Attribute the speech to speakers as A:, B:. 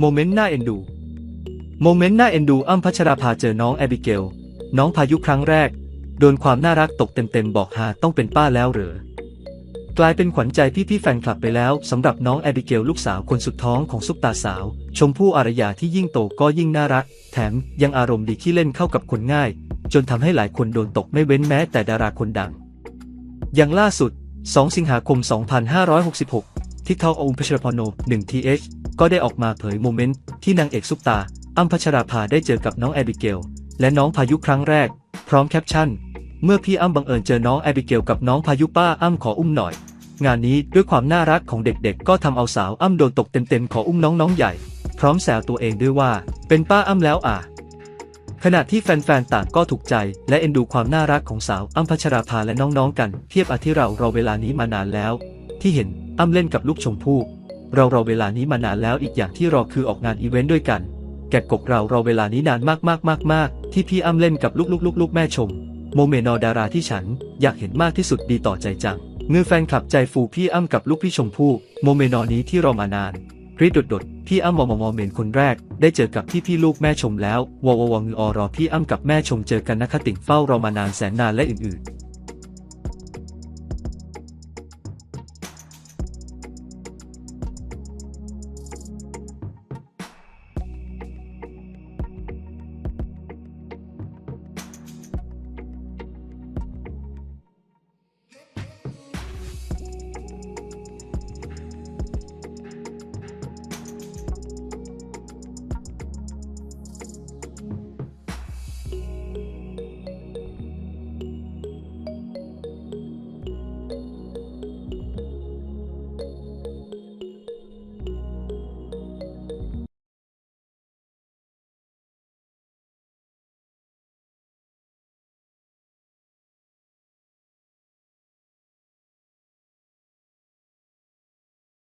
A: โมเมนต์น่าเอ็นดู โมเมนต์น่าเอ็นดูอ้ำพัชราภาเจอน้องแอบิเกล น้องพายุครั้งแรก โดนความน่ารักตกเต็มๆบอกหาต้องเป็นป้าแล้วเหรอกลายเป็นขวัญใจพี่ๆแฟนคลับไปแล้วสำหรับน้องแอบิเกลลูกสาวคนสุดท้องของซุปตาสาว ชมพู่อารยาที่ยิ่งโตก็ยิ่งน่ารัก แถมยังอารมณ์ดีที่เล่นเข้ากับคนง่าย จนทำให้หลายคนโดนตกไม่เว้นแม้แต่ดาราคนดัง อย่างล่าสุด 2 สิงหาคม 2566 ที่เขาองค์พชรพโน 1th ก็ได้ออกมาเผยโมเมนต์ที่นางเอกซุปตาอ้ำพัชราภาได้เจอกับน้องแอบิเกล และน้องพายุครั้งแรก พร้อมแคปชั่น เมื่อพี่อ้ำบังเอิญเจอน้องแอบิเกลกับน้องพายุป้าอ้ำขออุ้มหน่อย งานนี้ด้วยความน่ารักของเด็กๆ ก็ทำเอาสาวอ้ำโดนตกเต็มๆขออุ้มน้องๆใหญ่ พร้อมแซวตัวเองด้วยว่า เป็นป้าอ้ำแล้วอะขณะที่แฟนๆ ต่างก็ถูกใจ และเอ็นดูความน่ารักของสาวอ้ำพัชราภาและน้องๆ กัน เทียบอาที่เรารอเวลานี้มานานแล้ว ที่เห็นอ้ำเล่นกับลูกชมพู่ เรารอเวลานี้มานานแล้วอีกอย่างที่รอคือออกงานอีเวนต์ด้วยกัน แกะกกเรารอเวลานี้นานมากๆๆๆที่พี่อ้ำเล่นกับลูกๆๆๆแม่ชม โมเมนอดาราที่ฉัน อยากเห็นมากที่สุดดีต่อใจจังเงื่อแฟนคลับใจฟูพี่อ้ำกับลูกพี่ชมพู่โมเมนอนี้ที่รอมานานรีดดดๆพี่อ้ำมอมมอเมนคนแรก ได้เจอกับพี่พี่ลูกแม่ชมแล้ววววงอรอพี่อ้ำกับแม่ชมเจอกันนะคะติ่งเฝ้ารอมานานแสนนานและอื่นๆ